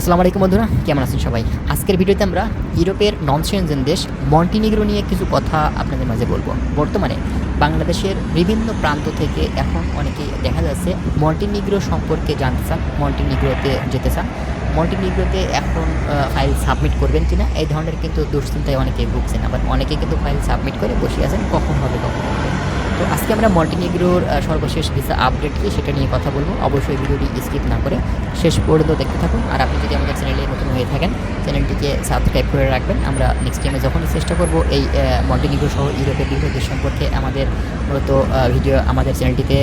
আসসালামু আলাইকুম বন্ধুরা, কেমন আছেন সবাই? আজকের ভিডিওতে আমরা ইউরোপের নন সেনজেন দেশ মন্টিনিগ্রো নিয়ে কিছু কথা আপনাদের মাঝে বলব। বর্তমানে বাংলাদেশের বিভিন্ন প্রান্ত থেকে এখন অনেকেই দেখা যাচ্ছে মন্টিনিগ্রো সম্পর্কে জানতে চান, মন্টিনিগ্রোতে যেতে চান। মন্টিনিগ্রোতে এখন ফাইল সাবমিট করবেন কিনা, এই ধরনের কিন্তু দুশ্চিন্তায় অনেকেই ভুগছেন। আবার অনেকে কিন্তু ফাইল সাবমিট করে বসে আছেন, কখন হবে কখন হবে? তো আজকে আমরা মন্টিনিগ্রোর আহ, সর্বশেষ ভিসা আপডেট কি সেটা নিয়ে কথা বলব। অবশ্যই ভিডিওটি স্কিপ না করে শেষ পর্যন্ত দেখতে থাকুন। আর আপনি যদি আমাদের চ্যানেলে নতুন হয়ে থাকেন চ্যানেলটিকে সাবস্ক্রাইব করে রাখবেন। আমরা নেক্সট টাইমে যখনই চেষ্টা করব এই মন্টিনিগ্রো সহ ইউরোপের বিভিন্ন দেশ সম্পর্কে আমাদের মূলত ভিডিও আমাদের চ্যানেলটিতে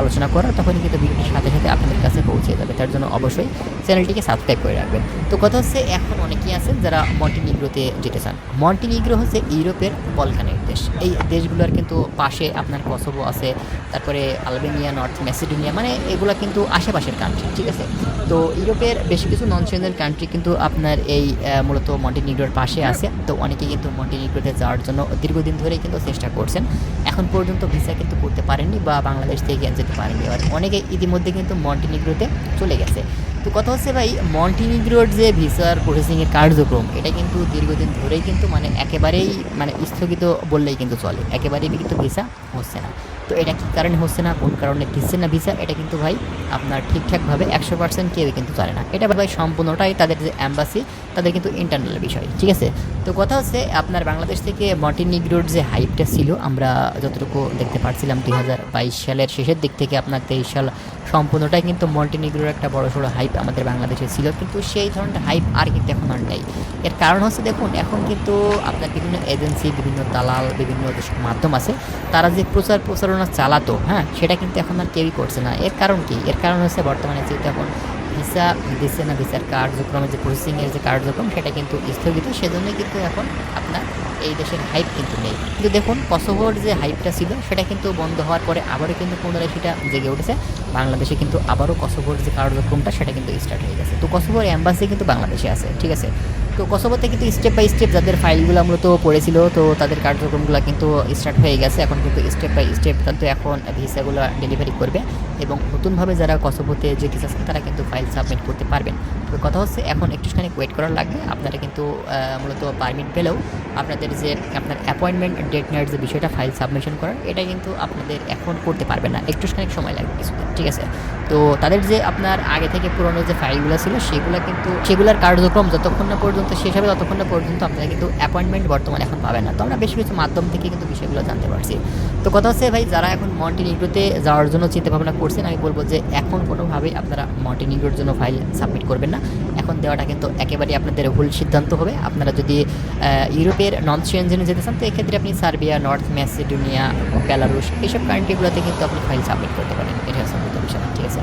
আলোচনা করা তখনই কিন্তু ভিডিওটির সাথে সাথে আপনাদের কাছে পৌঁছে যাবে। তার জন্য অবশ্যই চ্যানেলটিকে সাবস্ক্রাইব করে রাখবেন। তো কথা হচ্ছে এখন অনেকেই আছেন যারা মন্টিনিগ্রোতে যেতে চান। মন্টিনিগ্রো হচ্ছে ইউরোপের বলকানের দেশ। এই দেশগুলোর কিন্তু পাশে আপনার কসোভো আছে, তারপরে আলবেনিয়া নর্থ ম্যাসিডোনিয়া মানে এগুলো কিন্তু আশেপাশের কান্ট্রি ঠিক আছে? তো ইউরোপের বেশ কিছু নন সেন্টার কান্ট্রি কিন্তু আপনার এই মূলত মন্টিনিগ্রোর পাশে আছে। তো অনেকে কিন্তু মন্টিনিগ্রোতে যাওয়ার জন্য দীর্ঘদিন ধরেই কিন্তু চেষ্টা করছেন। এখন পর্যন্ত ভিসা কিন্তু করতে পারেননি বা বাংলাদেশ থেকে যেতে পারেননি। আর অনেকে ইতিমধ্যে কিন্তু মন্টিনিগ্রোতে চলে গেছে। তো কথা হচ্ছে ভাই, মন্টিনিগ্রোর যে ভিসার প্রসেসিংয়ের কার্যক্রম, এটা কিন্তু দীর্ঘদিন ধরেই কিন্তু মানে একেবারেই মানে স্থগিত বললেই কিন্তু চলে। একেবারেই কিন্তু ভিসা হচ্ছে না। তো এটা কী কারণে হচ্ছে না, কোন কারণে দিচ্ছে না ভিসা, এটা কিন্তু ভাই আপনার ঠিকঠাকভাবে একশো পার্সেন্ট কেউ কিন্তু জানে না। এটা ভাই সম্পূর্ণটাই তাদের যে অ্যাম্বাসি তাদের কিন্তু ইন্টারনাল বিষয়, ঠিক আছে? তো কথা হচ্ছে আপনার বাংলাদেশ থেকে মন্টিনিগ্রোর যে হাইপটা ছিল, আমরা যতটুকু দেখতে পারছিলাম দুই হাজার বাইশ সালের শেষের দিক থেকে আপনার তেইশ সাল সম্পূর্ণটাই কিন্তু মন্টিনিগ্রোর একটা বড় সড়ো হাইপ আমাদের বাংলাদেশে ছিল, কিন্তু সেই ধরনের হাইপ আর কিন্তু এখন আর নেই। এর কারণ হচ্ছে দেখুন, এখন কিন্তু আপনার বিভিন্ন এজেন্সি বিভিন্ন দালাল, বিভিন্ন যেসব মাধ্যম আছে, তারা যে প্রচার প্রচারণা চালাতো হ্যাঁ সেটা কিন্তু এখন আর কেউই করছে না। এর কারণ কি? এর কারণ হচ্ছে বর্তমানে যেহেতু এখন ভিসা দিচ্ছে না ভিসার কার্যক্রমের যে প্রসেসিংয়ের যে কার্যক্রম, সেটা কিন্তু স্থগিত, সেজন্যই কিন্তু এখন আপনার এই দেশের হাইপ কিন্তু নেই। কিন্তু দেখুন কসোভোর যে হাইপটা ছিল, সেটা কিন্তু বন্ধ হওয়ার পরে আবারও কিন্তু পুনরায় সেটা জেগে উঠেছে। বাংলাদেশে কিন্তু আবারও কসোভোর যে কার্যক্রমটা, সেটা কিন্তু স্টার্ট হয়ে গেছে। তো কসোভোর অ্যাম্বাসি কিন্তু বাংলাদেশে আছে, ঠিক আছে? তো কসোভোতে কিন্তু স্টেপ বাই স্টেপ যাদের ফাইলগুলো মূলত পড়েছিল, তো তাদের কার্যক্রমগুলো কিন্তু স্টার্ট হয়ে গেছে। এখন কিন্তু স্টেপ বাই স্টেপ কিন্তু এখন ভিসাগুলো ডেলিভারি করবে এবং নতুনভাবে যারা কসোভোতে যে কেস আছে, তারা কিন্তু ফাইল সাবমিট করতে পারবেন। তো কথা হচ্ছে, এখন একটুখানি ওয়েট করার লাগবে। আপনারা কিন্তু মূলত পারমিট পেলেও আপনাদের যে আপনার অ্যাপয়েন্টমেন্ট ডেট নেওয়ার যে বিষয়টা ফাইল সাবমিশন করার, এটা কিন্তু আপনাদের এখন করতে পারবেন না। একটুখানি সময় লাগবে কিছুদিন, ঠিক আছে? তো তাদের যে আপনার আগে থেকে পুরনো যে ফাইলগুলো ছিল, সেগুলো কিন্তু, সেগুলোর কার্যক্রম যতক্ষণ না পর্যন্ত শেষ হবে, ততক্ষণ না পর্যন্ত আপনারা কিন্তু অ্যাপয়েন্টমেন্ট বর্তমানে এখন পাবেন না। তো আমরা বেশ কিছু মাধ্যম থেকে কিন্তু বিষয়গুলো জানতে পারছি। তো কথা হচ্ছে ভাই, যারা এখন মন্টিনিগ্রোতে যাওয়ার জন্য চিন্তা ভাবনা করছেন, আমি বলব যে এখন কোনোভাবেই আপনারা মন্টিনিগ্রোর জন্য ফাইল সাবমিট করবেন না। এখন দেওয়াটা কিন্তু একেবারেই আপনাদের ভুল সিদ্ধান্ত হবে। আপনারা যদি ইউরোপের নন সেনজেনে যেতে চান, তো এক্ষেত্রে আপনি সার্বিয়া, নর্থ ম্যাসিডোনিয়া, বেলারুশ এইসব কান্ট্রিগুলোতে কিন্তু আপনি ফাইল সাবমিট করতে পারেন। এটা মূলত বিষয় ঠিক আছে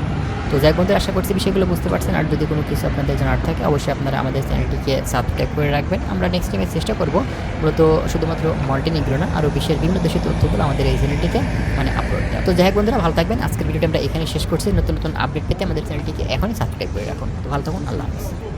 তো যাই বন্ধুরা, আশা করছি বিষয়গুলো বুঝতে পারছেন। আর যদি কোনো কিছু আপনাদের জানার থাকে, অবশ্যই আপনারা আমাদের চ্যানেলটিকে সাবস্ক্রাইব করে রাখবেন। আমরা নেক্সট টাইমে চেষ্টা করব মূলত শুধুমাত্র মল্টিনিগ্রো না, আরও বিশ্বের বিভিন্ন দেশের তথ্যগুলো আমাদের এই চ্যানেলটিতে মানে আপলোড দেওয়া। তো যাই হোক বন্ধুরা, ভালো থাকবেন। আজকের ভিডিওটা আমরা এখানে শেষ করছি। নতুন নতুন আপডেট পেতে আমাদের চ্যানেলটিকে এখনই সাবস্ক্রাইব করে রাখুন। তো ভালো থাকুন, আল্লাহ হাফিজ।